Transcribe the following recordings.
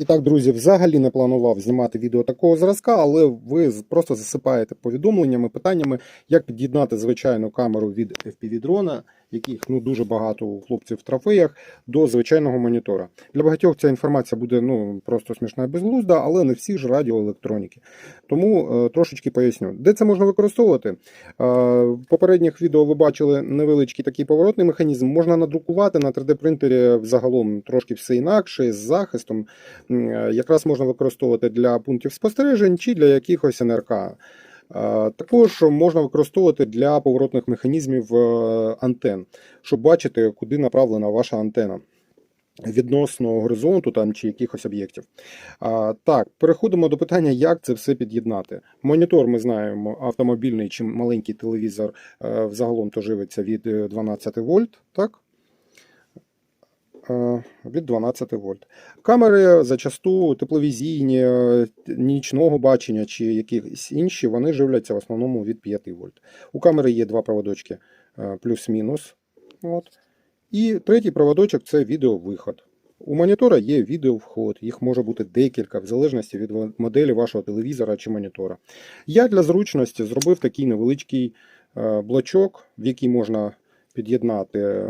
І так, друзі, взагалі не планував знімати відео такого зразка, але ви просто засипаєте повідомленнями, питаннями, як під'єднати звичайну камеру від FPV-дрона, яких ну дуже багато у хлопців в трофеях, до звичайного монітора. Для багатьох ця інформація буде ну просто смішна і безглузда, але не всі ж радіоелектроніки. Тому е, трошечки поясню, де це можна використовувати. Е, в попередніх відео ви бачили невеличкий такий поворотний механізм. Можна надрукувати на 3D принтері взагалом трошки все інакше з захистом. Е, Якраз можна використовувати для пунктів спостережень чи для якихось НРК. Е, Також можна використовувати для поворотних механізмів е, антен, щоб бачити, куди направлена ваша антена. Відносно горизонту там чи якихось об'єктів. Так, переходимо до питання, як це все під'єднати. Монітор, ми знаємо, автомобільний чи маленький телевізор е, взагалом то живиться від е, 12 вольт, так? Е, від 12 вольт. Камери зачасту тепловізійні, е, нічного бачення чи якісь інші, вони живляться в основному від 5 вольт. У камери є два проводочки е, плюс-мінус. І третій проводочок це відеовиход. У монітора є відеовход, їх може бути декілька, в залежності від моделі вашого телевізора чи монітора. Я для зручності зробив такий невеличкий блочок, в який можна під'єднати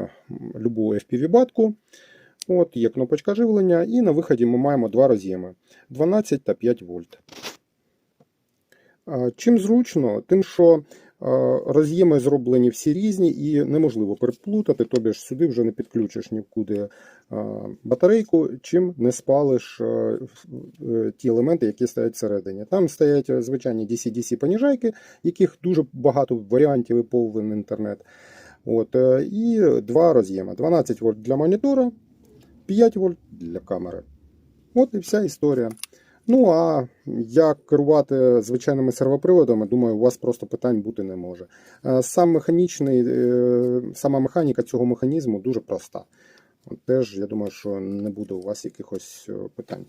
любу FPV-батку. От є кнопочка живлення, і на виході ми маємо два роз'єми 12 та 5 вольт. Чим зручно, тим, що роз'єми зроблені всі різні і неможливо переплутати, тобі ж сюди вже не підключиш нікуди батарейку, чим не спалиш е, ті елементи, які стоять всередині. Там стоять е, звичайні DC-DC поніжайки, яких дуже багато варіантів і повен інтернет. От, е, і два роз'єми: 12 вольт для монітора, 5 вольт для камери. От і вся історія. Ну а як керувати звичайними сервоприводами, думаю, у вас просто питань бути не може. Е, Сам механічний, е, сама механіка цього механізму дуже проста. Теж я думаю, що не буде у вас якихось питань.